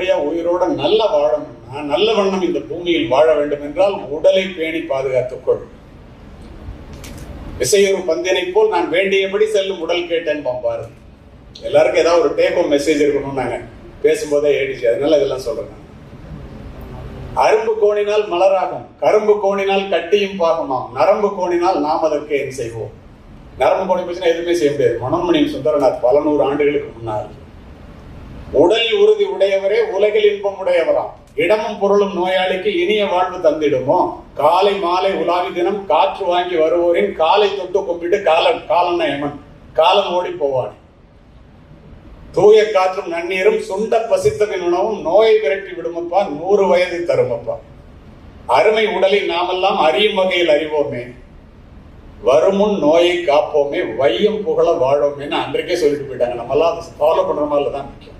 நல்லபடியா உயிரோட நல்ல வாழணும்னா நல்ல வண்ணம் இந்த பூமியில் வாழ வேண்டும் என்றால் உடலை பேணி பாதுகாத்துக்கொள் இசையொரு பந்தினை போல் நான் வேண்டியபடி செல்லும் உடல் கேட்டேன் பாரு. எல்லாருக்கும் ஏதாவது ஒரு டேக் ஹோம் மெசேஜ் இருக்கணும் நாங்க பேசும்போதே ஏடிச்சு அதனால இதெல்லாம் சொல்றேன் அரும்பு கோணினால் மலராகும் கரும்பு கோணினால் கட்டியும் பாகமாம் நரம்பு கோணினால் நாம் அதற்கு என் செய்வோம்? நரம்பு கோணி போச்சுன்னா எதுவுமே செய்ய முடியாது. மனோன்மணி சுந்தரநாத் பல நூறு ஆண்டுகளுக்கு முன்னால். உடல் உறுதி உடையவரே உலகில் இன்பம் உடையவராம் இடமும் பொருளும் நோயாளிக்கு இனிய வாழ்வு தந்திடுமோ? காலை மாலை உலாவி தினம் காற்று வாங்கி வருவோரின் காலை தொட்டு கும்பிட்டு காலன் காலன் எமன் காலம் ஓடி போவான். தூய காற்றும் நன்னீரும் சுண்ட பசித்தவின் உணவும் நோயை விரட்டி விடுமப்பா நூறு வயது தருமப்பா. அருமை உடலை நாமெல்லாம் அறியும் வகையில் அறிவோமே. வருமுன் நோயை காப்போமே வையம் புகழ வாழோமேன்னு அன்றைக்கே சொல்லிட்டு போயிட்டாங்க. நம்மளாம் அதை ஃபாலோ பண்ற மாதிரி தான் முக்கியம்